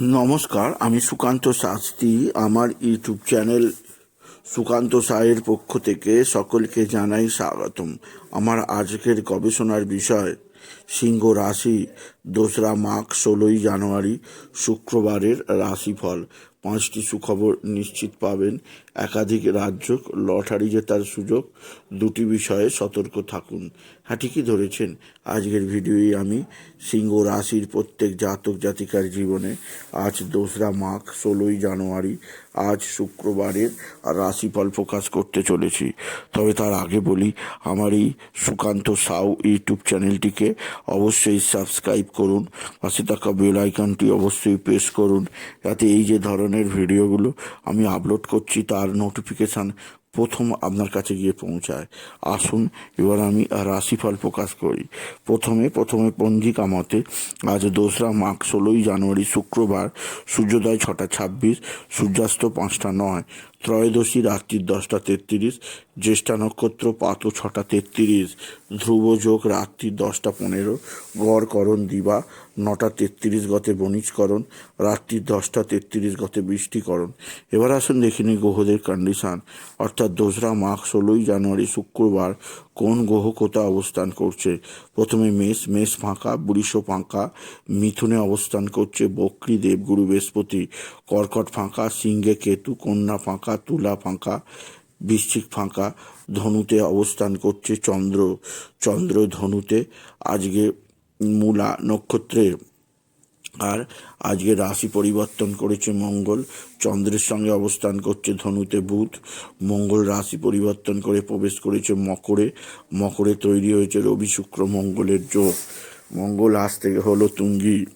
নমস্কার, আমি সুকান্ত শাস্ত্রী। আমার ইউটিউব চ্যানেল সুকান্ত সায়ের পক্ষ থেকে সকলকে জানাই স্বাগতম। আমার আজকের গবেষণার বিষয়, সিংহ রাশি, দোসরা মাঘ ষোলোই জানুয়ারি, শুক্রবারের রাশিফল। পাঁচটি সুখবর নিশ্চিত পাবেন। একাধিক রাজ্য লটারি জেতার সুযোগ, দুটি বিষয়ে সতর্ক থাকুন। হ্যাঁ ঠিকই ধরেছেন। আজকের ভিডিওয়ে আমি। সিংহ রাশির প্রত্যেক জাতক জাতিকার জীবনে আজ দোসরা মাঘ, ষোলোই জানুয়ারি আজ শুক্রবারের রাশিফল প্রকাশ করতে চলেছি। তবে তার আগে বলি, আমার এই সুকান্ত সাউ ইউটিউব চ্যানেলটিকে অবশ্যই সাবস্ক্রাইব করুন, পাশে থাকা বেল আইকনটি অবশ্যই প্রেস করুন, যাতে এই যে ধরনের ভিডিওগুলো আমি আপলোড করছি, তার নোটিফিকেশান প্রথম আপনার কাছে গিয়ে পৌঁছায়। আসুন, এবার আমি রাশিফল প্রকাশ করি। প্রথমে প্রথমে পঞ্জিকা মতে, আজ দোসরা মাঘ ষোলোই জানুয়ারি শুক্রবার, সূর্যোদয় ছটা ছাব্বিশ, সূর্যাস্ত পাঁচটা নয়, ত্রয়োদশী রাত্রি দশটা তেত্রিশ, জ্যেষ্ঠা নক্ষত্র পাত ছটা তেত্রিশ, ধ্রুব যোগ রাত্রি দশটা পনেরো গড়করণ দিবা নটা তেত্রিশ গতে বণিজকরণ, রাত্রি দশটা তেত্রিশ গতে বৃষ্টিকরণ। এবার আসুন দেখে নিই গ্রহদের কন্ডিশান অর্থাৎ দোসরা মাঘ ষোলোই জানুয়ারি শুক্রবার কোন গ্রহ কোথায় অবস্থান করছে? প্রথমে মেষ মেষ ফাঁকা, বৃষ ফাঁকা, মিথুনে অবস্থান করছে বক্রী দেবগুরু বৃহস্পতি, কর্কট ফাঁকা, সিংহে কেতু, কন্যা ফাঁকা, তুলা ফাঁকা, বৃশ্চিক ফাঁকা, ধনুতে অবস্থান করছে চন্দ্র। চন্দ্র ধনুতে আজকে মূলা নক্ষত্রের আর আজকে রাশি পরিবর্তন করেছে মঙ্গল। চন্দ্রের সঙ্গে অবস্থান করছে ধনুতে বুধ। মঙ্গল রাশি পরিবর্তন করে প্রবেশ করেছে মকরে। মকরে তৈরি হয়েছে রবি, শুক্র, মঙ্গলের জোর মঙ্গল আজ থেকে হলো তুঙ্গি।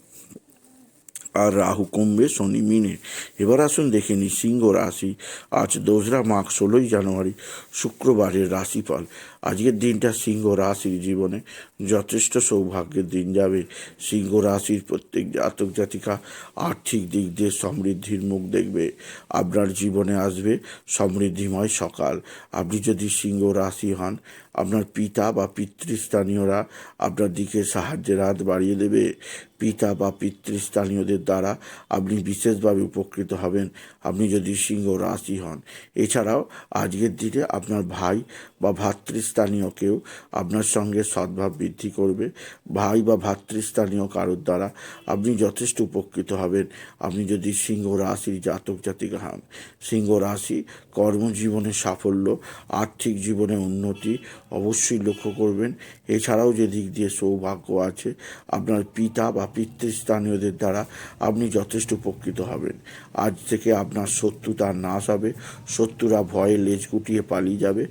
আর রাহু কুম্ভে শনি মিনে। এবার আসুন দেখে নিই সিংহ রাশি। আজ দোসরা মাঘ, ষোলোই জানুয়ারি। শুক্রবারের রাশিফল। আজকের দিনটা সিংহ রাশির জীবনে যথেষ্ট সৌভাগ্যের দিন যাবে। সিংহ রাশির প্রত্যেক জাতক জাতিকা আর্থিক দিক দিয়ে সমৃদ্ধির মুখ দেখবে। আপনার জীবনে আসবে সমৃদ্ধিময় সকাল। আপনি যদি সিংহ রাশি হন, আপনার পিতা বা পিতৃস্থানীয়রা আপনার দিকে সাহায্যের হাত বাড়িয়ে দেবে। পিতা বা পিতৃস্থানীয়দের দ্বারা আপনি বিশেষভাবে উপকৃত হবেন। আপনি যদি সিংহ রাশি হন, এছাড়াও আজকের দিনে আপনার ভাই বা ভাতৃস্থানীয় কেউ আপনার সঙ্গে সদ্ভাব বৃদ্ধি করবে। ভাই বা ভাতৃস্থানীয় কারোর দ্বারা আপনি যথেষ্ট উপকৃত হবেন। আপনি যদি সিংহ রাশির জাতক জাতিকা হন, সিংহ রাশি কর্মজীবনে সাফল্য, আর্থিক জীবনে উন্নতি অবশ্যই লক্ষ্য করবেন। এছাড়াও যে দিক দিয়ে সৌভাগ্য আছে, আপনার পিতা বা পিতৃস্থানীয়দের দ্বারা আপনি যথেষ্ট উপকৃত হবেন। আজ থেকে আপনার শত্রুতার নাশ হবে, শত্রুরা ভয়ে লেজ গুটিয়ে পালিয়ে যাবে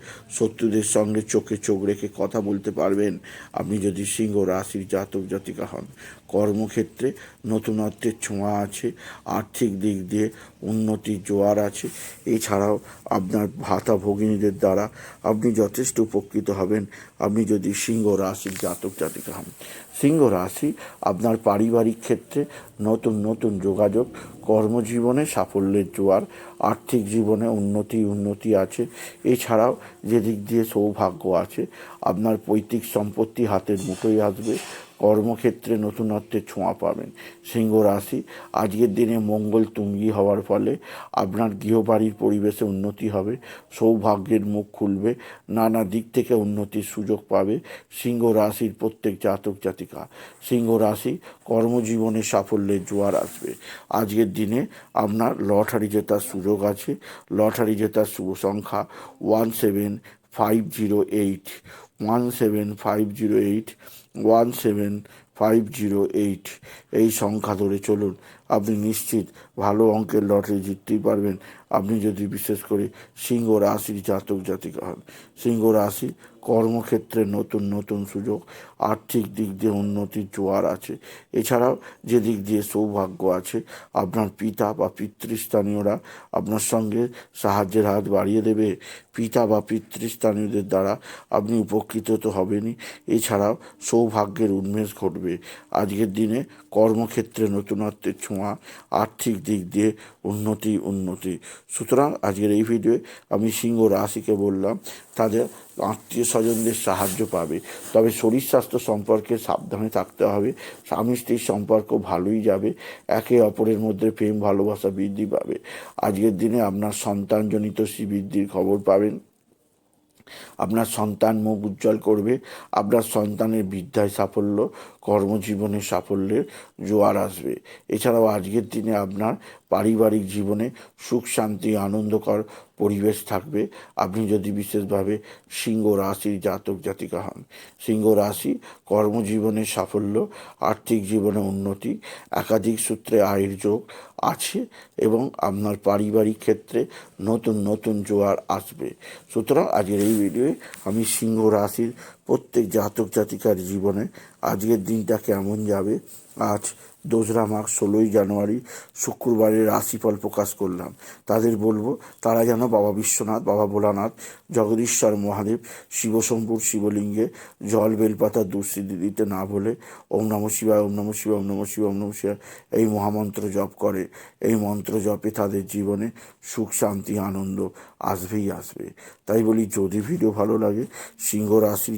শত্রুদের সঙ্গে চোখে চোখ রেখে কথা বলতে পারবেন। আপনি যদি সিংহ রাশির জাতক, জাতিকা হন, কর্মক্ষেত্রে নতুনত্বের ছোঁয়া আছে, আর্থিক দিক দিয়ে উন্নতির জোয়ার আছে। এছাড়াও আপনার ভাতা ভগিনীদের দ্বারা আপনি যথেষ্ট উপকৃত হবেন। আপনি যদি সিংহ রাশির জাতক, জাতিকা হন, সিংহ রাশি আপনার পারিবারিক ক্ষেত্রে নতুন নতুন যোগাযোগ কর্মজীবনে সাফল্যের জোয়ার, আর্থিক জীবনে উন্নতি উন্নতি আছে। এছাড়াও যেদিক দিয়ে সৌভাগ্য আছে, আপনার পৈতৃক সম্পত্তি হাতের মুঠোয় আসবে। কর্মক্ষেত্রে নতুনত্বের ছোঁয়া পাবেন। সিংহ রাশি, আজকের দিনে মঙ্গল তুঙ্গি হওয়ার ফলে আপনার গৃহবাড়ির পরিবেশে উন্নতি হবে, সৌভাগ্যের মুখ খুলবে, নানা দিক থেকে উন্নতির সুযোগ পাবে সিংহ রাশির প্রত্যেক জাতক জাতিকা। সিংহ রাশি, কর্মজীবনে সাফল্যের জোয়ার আসবে। আজকের দিনে আপনার লটারি জেতার সুযোগ আছে। লটারি জেতার শুভ সংখ্যা one seven five zero eight. One seven five zero eight one seven five zero eight এই সংখ্যা ধরে চলুন। আপনি নিশ্চিত ভালো অঙ্কের লটারি জিততেই পারবেন। আপনি যদি বিশেষ করে সিংহ রাশির জাতক জাতিকা হন, সিংহ রাশি কর্মক্ষেত্রে নতুন নতুন সুযোগ, আর্থিক দিক দিয়ে উন্নতির জোয়ার আছে। এছাড়াও যে দিক দিয়ে সৌভাগ্য আছে, আপনার পিতা বা পিতৃস্থানীয়রা আপনার সঙ্গে সাহায্যের হাত বাড়িয়ে দেবে। পিতা বা পিতৃস্থানীয়দের দ্বারা আপনি উপকৃত তো হবেনই। এছাড়াও সৌভাগ্যের উন্মেষ ঘটবে। আজকের দিনে কর্মক্ষেত্রে নতুনত্বের ছোঁয়া আর্থিক দিক দিয়ে উন্নতি উন্নতি। সুতরাং আজকের এই ভিডিওয়ে আমি সিংহ রাশিকে বললাম, তাদের আত্মীয় স্বজনদের সাহায্য পাবে। তবে শরীর স্বাস্থ্য সম্পর্কে সাবধানে থাকতে হবে। স্বামী স্ত্রীর সম্পর্ক ভালোই যাবে। একে অপরের মধ্যে প্রেম, ভালোবাসা বৃদ্ধি পাবে। আজকের দিনে আপনার সন্তানজনিত শ্রীবৃদ্ধির খবর পাবেন। আপনার সন্তান মুখ উজ্জ্বল করবে, আপনার সন্তানের বিদ্যায় সাফল্য কর্মজীবনের সাফল্যের জোয়ার আসবে। এছাড়াও আজকের দিনে আপনার পারিবারিক জীবনে সুখ, শান্তি, আনন্দকর পরিবেশ থাকবে। আপনি যদি বিশেষভাবে সিংহ রাশির জাতক, জাতিকা হন, সিংহ রাশি কর্মজীবনে সাফল্য, আর্থিক জীবনে উন্নতি, একাধিক সূত্রে আয়ের যোগ আছে এবং আপনার পারিবারিক ক্ষেত্রে নতুন নতুন জোয়ার আসবে। সুতরাং আজকের এই ভিডিওয়ে আমি সিংহ রাশির প্রত্যেক জাতক জাতিকার জীবনে আজকের দিনটা কেমন যাবে? আজ দোসরা মাঘ, ষোলোই জানুয়ারি, শুক্রবারের রাশিফল প্রকাশ করলাম। তাদের বলব, তারা যেন বাবা বিশ্বনাথ, বাবা ভোলানাথ, জগদীশ্বর মহাদেব, শিবশম্ভুর শিবলিঙ্গে জল বেলপাতা দুঃসিদ্ধি দিতে না বলে ওম নম শিবায়, ওম নম শিবায়, ওম নম শিবায়, ওম নম শিবায় এই মহামন্ত্র জপ করে। এই মন্ত্র জপে তাদের জীবনে সুখ, শান্তি, আনন্দ আসবেই আসবে। তাই বলি, যদি ভিডিও ভালো লাগে, সিংহ রাশির